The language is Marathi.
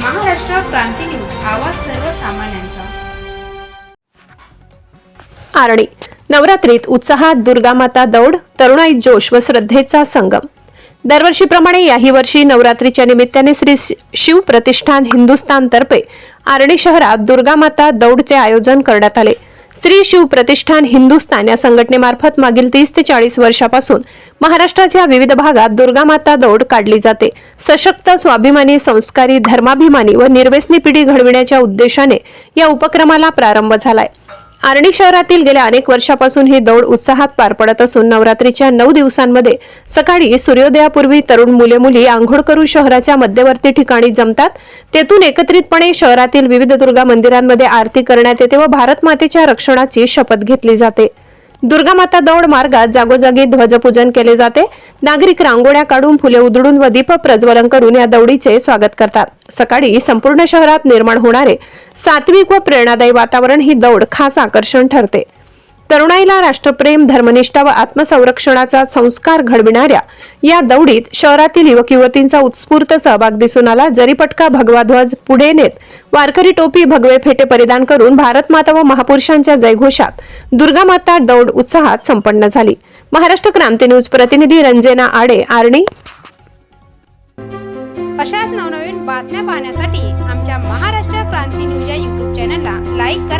क्रांती न्यूज आवाज सर्वसामान्यांचा. आरणी नवरात्रीत उत्साहात दुर्गामाता दौड तरुणाई जोश व श्रद्धेचा संगम. दरवर्षीप्रमाणे याही वर्षी नवरात्रीच्या निमित्ताने श्री शिव प्रतिष्ठान हिंदुस्थान तर्फे आर्णी शहरात दुर्गामाता दौडचे आयोजन करण्यात आले. श्री शिव प्रतिष्ठान हिंदुस्थान या संघटनेमार्फत मागील तीस ते चाळीस वर्षापासून महाराष्ट्राच्या विविध भागात दुर्गा माता दौड काढली जाते. सशक्त स्वाभिमानी संस्कारी धर्माभिमानी व निर्व्यसनी पिढी घडविण्याच्या उद्देशाने या उपक्रमाला प्रारंभ झालाय. आर्णी शहरातील गेल्या अनेक वर्षापासून ही दौड उत्साहात पार पडत असून नवरात्रीच्या नऊ दिवसांमध्ये सकाळी सूर्योदयापूर्वी तरुण मुले मुली आंघोळ करून शहराच्या मध्यवर्ती ठिकाणी जमतात. तेथून एकत्रितपणे शहरातील विविध दुर्गा मंदिरांमध्ये आरती करण्यात येते व भारत मातेच्या रक्षणाची शपथ घेतली जाते. दुर्गामाता दौड मार्गात जागोजागी ध्वजपूजन केले जाते. नागरिक रांगोळ्या काढून फुले उधळून व दीप प्रज्वलन करून या दौडीचे स्वागत करतात. सकाळी संपूर्ण शहरात निर्माण होणारे सात्विक व प्रेरणादायी वातावरण ही दौड खास आकर्षण ठरते. तरुणाईला राष्ट्रप्रेम धर्मनिष्ठा व आत्मसंरक्षणाचा संस्कार घडविणाऱ्या या दौडीत शहरातील युवक युवतींचा उत्स्फूर्त सहभाग दिसून आला. जरीपटका भगवा ध्वज पुढे नेत वारकरी टोपी भगवे फेटे परिधान करून भारत माता व महापुरुषांच्या जयघोषात दुर्गा माता दौड उत्साहात संपन्न झाली. महाराष्ट्र क्रांती न्यूज प्रतिनिधी रंजना आडे आर्णी. अशाच नवनवीन बातम्या पाहण्यासाठी आमच्या महाराष्ट्र क्रांती न्यूज या युट्यूब चॅनलला लाईक करा.